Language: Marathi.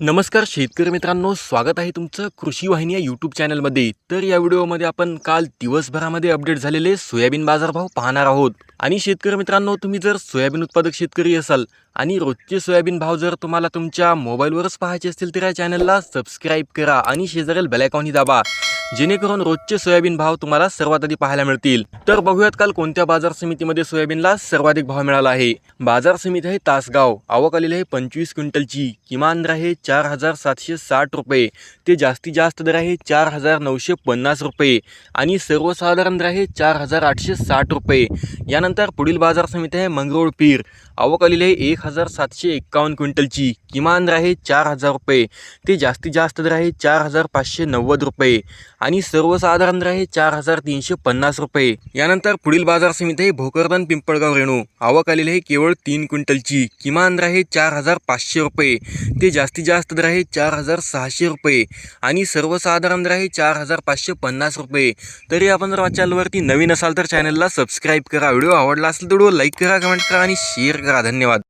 नमस्कार शेतकरी मित्रांनो स्वागत आहे तुमचं कृषी वाहिनी या यूट्यूब चॅनलमध्ये तर या व्हिडिओमध्ये आपण काल दिवसभरामध्ये अपडेट झालेले सोयाबीन बाजारभाव पाहणार आहोत. आणि शेतकरी मित्रांनो तुम्ही जर सोयाबीन उत्पादक शेतकरी असाल आणि रोजचे सोयाबीन भाव जर तुम्हाला तुमच्या मोबाईलवरच पाहायचे असतील तर या चॅनलला सबस्क्राईब करा आणि शेजारील बेलायकॉनही दाबा. जेणेकरून रोजचे सोयाबीन भाव तुम्हाला सर्वात आधी पाहायला मिळतील. तर बघूयात काल कोणत्या बाजार समितीमध्ये सोयाबीनला सर्वाधिक भाव मिळाला आहे. बाजार समिती आहे तासगाव. आवक आलेली आहे पंचवीस क्विंटलची. किमान दर आहे चार हजार सातशे साठ रुपये. ते जास्तीत जास्त दर आहे चार हजार नऊशे पन्नास रुपये. आणि सर्वसाधारण दर आहे चार हजार आठशे साठ रुपये. यानंतर पुढील बाजार समिती आहे मंगरुळ पीर आवक आलेली आहे एक हजार सातशे एक्कावन्न क्विंटलची. किमान दर आहे चार हजार रुपये. ते जास्तीत जास्त दर आहे चार हजार पाचशे नव्वद रुपये. आणि सर्वसाधारण राहील चार हजार तीनशे पन्नास रुपये. यानंतर पुढील बाजार समिती आहे भोकरदान पिंपळगाव रेणू. आवक आलेली आहे केवळ तीन क्विंटलची. किमान दर आहे चार हजार पाचशे रुपये. ते जास्तीत जास्त दर आहे चार हजार सहाशे रुपये. आणि सर्वसाधारण दर आहे चार हजार पाचशे पन्नास रुपये. तरी आपण जर चॅनलवरती नवीन असाल तर चॅनलला सबस्क्राईब करा. व्हिडिओ आवडला असेल तर व्हिडिओ लाईक करा कमेंट करा आणि शेअर करा. धन्यवाद.